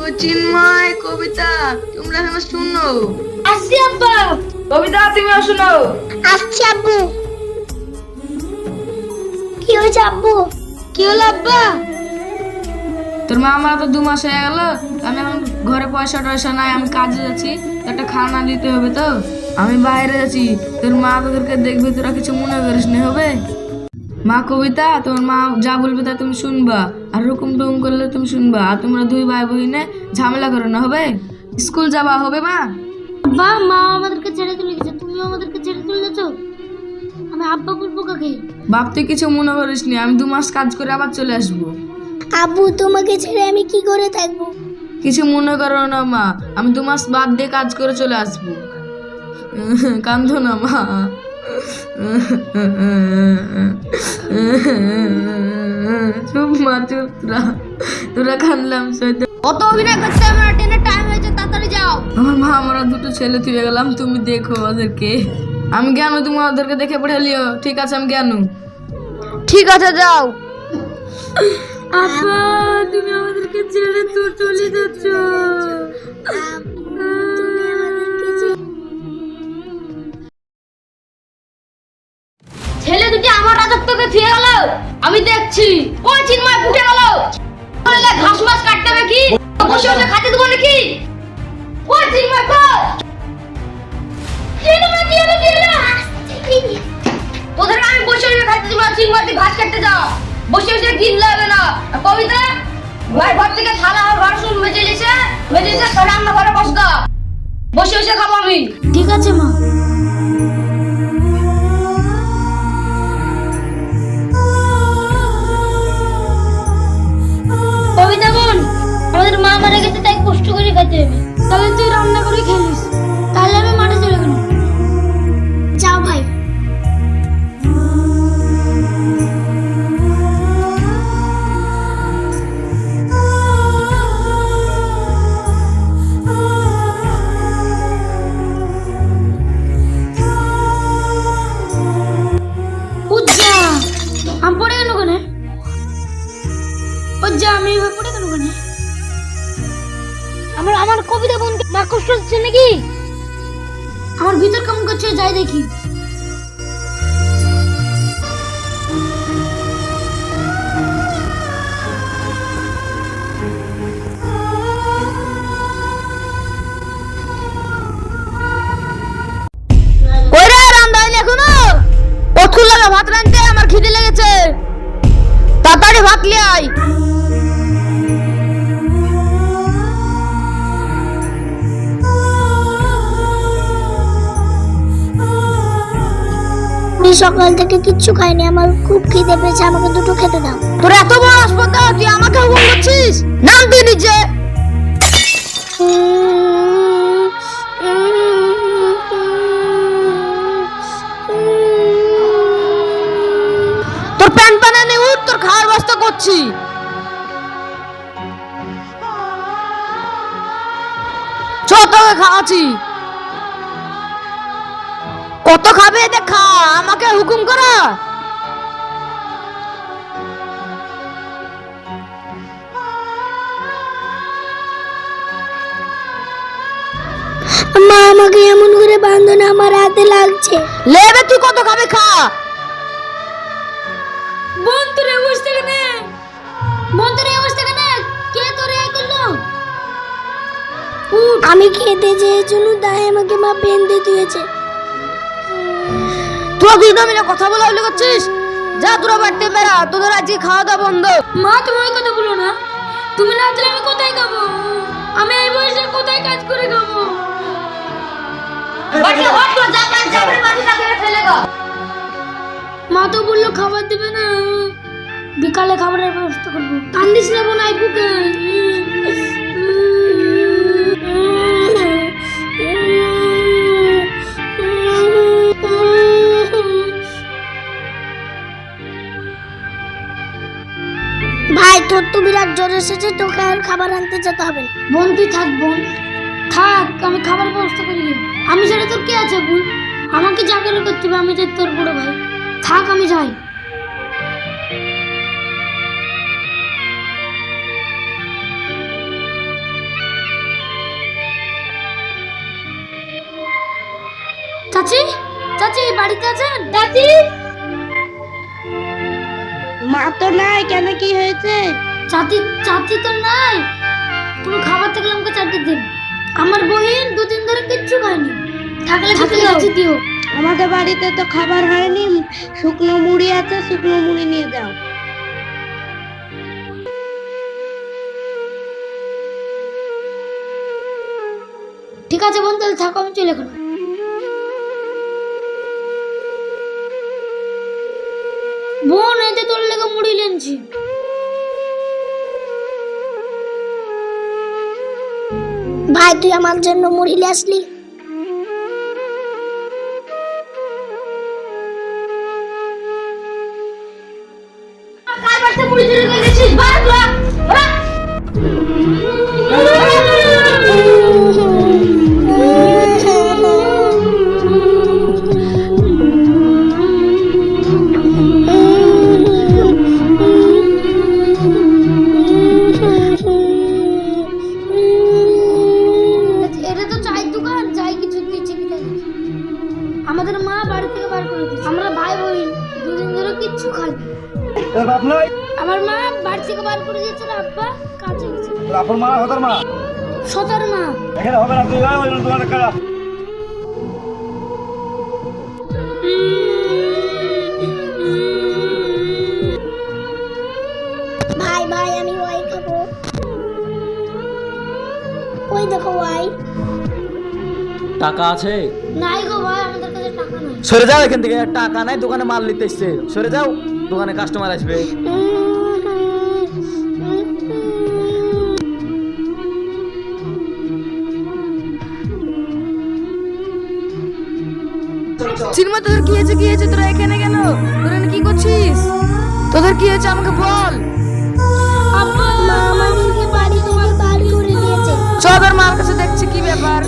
ও চিন্ময় কবিতা তোমরা এখানে শুনো। আসি আব্বা। কবিতা তুমিও শুনো। আসছি আব্বু। কি হয়েছে আব্বু? কি হলো আব্বা? তোর মা আমার তো দু মাস হয়ে গেল। আমি এখন ঘরে পয়সা টয়সা নাই আমি কাজে যাচ্ছি। একটা খানা দিতে হবে তো। আমি বাইরে যাচ্ছি তোর মা তোদেরকে দেখবে তোরা কিছু মনে করিস না হবে? মা কবিতা তোমার মা যা বলবে তা তুমি শুনবা। আর রুকুম টুকুম করলে তুমি শুনবা। আর তোমরা দুই ভাই বহিনে ঝামেলা করো না হবে? স্কুল যাবা হবে মা? আব্বা মা আমাদেরকে ছেড়ে চলে গেছে। তুমিও আমাদেরকে ছেড়ে চলে যাচ্ছ? আমি আব্বা বলব কাকে? বাপ তুই কিছু মনে করিস নি। আমি দু মাস কাজ করে আবার চলে আসব। আব্বু তোমাকে ছেড়ে আমি কি করে থাকব? কিছু মনে করো না মা। আমি দু মাস বাদ দিয়ে কাজ করে চলে আসব। কান্দো না মা। চুপ মা চুপ তোরা। কান্দলাম সইতে অত অভিনয় করতে না ট্রেনের টাইম হয়েছে তাড়াতাড়ি যাও। আমার মা আমরা দুটো ছেলে থুয়ে গেলাম তুমি দেখো ওদেরকে। আমি জ্ঞান তুমি ওদেরকে দেখে পড়ালিও ঠিক আছে আমি জ্ঞান। ঠিক আছে যাও। আপা তুমি আমাদেরকে ছেড়ে তো চলে যাচ্ছ। ছেলে দুটি আমার রাজত্বকে ফিরে গেল। আমি দেখছি কোন চিন্ময় ফুটে গেল? বললে ঘাস মাছ কাটতে হবে কি? বসে বসে খাতে দেবো নাকি? কোন চিন্ময় কো চিন্ময় কি হলো কি তোদের আমি বসে বসে খাতে দেবো না, চিন্ময়, তুই ঘাস কাটতে যাও বসে বসে গিল হবে না। কবিতা, ভাই, ঘর থেকে থালা আর বাসন মেজে এসে মেজে এসে রান্না ঘরে গা বসে বসে খাব আমি। ঠিক আছে, মা। করে খেতে হবে তাহলে তুই রান্না করে খেলিস। আমার আমার কবিতা বোনকে কষ্ট হচ্ছে নাকি? আমার ভিতর কেমন করছে যাই দেখি। ভাত রাঁধতে আমার খিদে লেগেছে। তাড়াতাড়ি ভাত লিয়ে আয়। আমি সকাল থেকে কিচ্ছু খাইনি, আমার খুব খিদে পেয়েছে, আমাকে দুটো খেতে দাও। তোর এত বড় আসপর্দা তুই আমাকে হুকুম করছিস? নাম তুই নিজে তোর প্যান প্যানে নেই উঠ, তোর খাওয়ার ব্যবস্থা করছি। চ, তোকে খাওয়াচ্ছি। কত খাবে দেখা? আমাকে হুকুম করা। মা আমাকে এমন করে বান্ধনে আমার হাতে লাগছে। লেবে তুই কত খাবে খা। বোন তোর অবস্থা কেন বোন তোর অবস্থা কেন কে তোর এই করল? আমি খেতে চেয়েছিল তাই আমাকে মা বেঁধে দিয়েছে। তুই দুজন মিলে কথা বলা বলি করছিস? যা তোরা বাড়তে বেড়া তোদের আজকে খাওয়া দাওয়া বন্ধ। মা তুমি কথা বলো না। তুমি না দিলে আমি কোথায় খাব? আমি এই বয়সে কোথায় কাজ করে খাব? মা তো বলল খাবার দিবে না। বিকালে খাবারের ব্যবস্থা করব। কান্দিস না বোন তোর তো বিরাট জ্বর এসেছে তোকে আর খাবার আনতে যেতে হবে না। বোন থাক বোন। থাক আমি খাবার ব্যবস্থা করি দিই আমি ছাড়া তোর কে আছে বোন? আমাকে জাগানো করতে হবে আমি তো তোর বড় ভাই। থাক আমি যাই। চাচি চাচি বাড়িতে আছেন? চাচি? মা তো নাই কেন কি হয়েছে? চাচি চাচি তো নাই। তুমি খাবার থাকলে আমাকে চাচি দিন। আমার বহিন দুদিন ধরে কিচ্ছু খায়নি। থাকলে চাচি দিও। আমাদের বাড়িতে তো খাবার হয়নি। শুকনো মুড়ি আছে শুকনো মুড়ি নিয়ে যাও। ঠিক আছে বোন তাহলে থাকো আমি চলে গেলাম। বোন এতে তোর লেগে মুড়ি লেনছি ভাই তুই আমার জন্য মুড়ি আসলি? আমার মা বাড়ি থেকে বার করে দিয়েছে আর আব্বা কাজে গেছে। আপনার মা হতার মা? সতার মা। এখানে হবে না তুই যা, ওই দোকানে কারা? ভাই ভাই আমি ওয়াই খাব। ওই দেখো ওয়াই? টাকা আছে? নাই গো ভাই সরে যাও এখান থেকে টাকা নাই দোকানে মাল নিতে এসছে। সরে যাও দোকানে কাস্টমার আসবে। চিনমা তোদের কি হয়েছে কি হয়েছে? তোরা এখানে কেন? তোরা কি করছিস? তোদের কি হয়েছে আমাকে বল। চল তোর মার কাছে দেখছি কি ব্যাপার।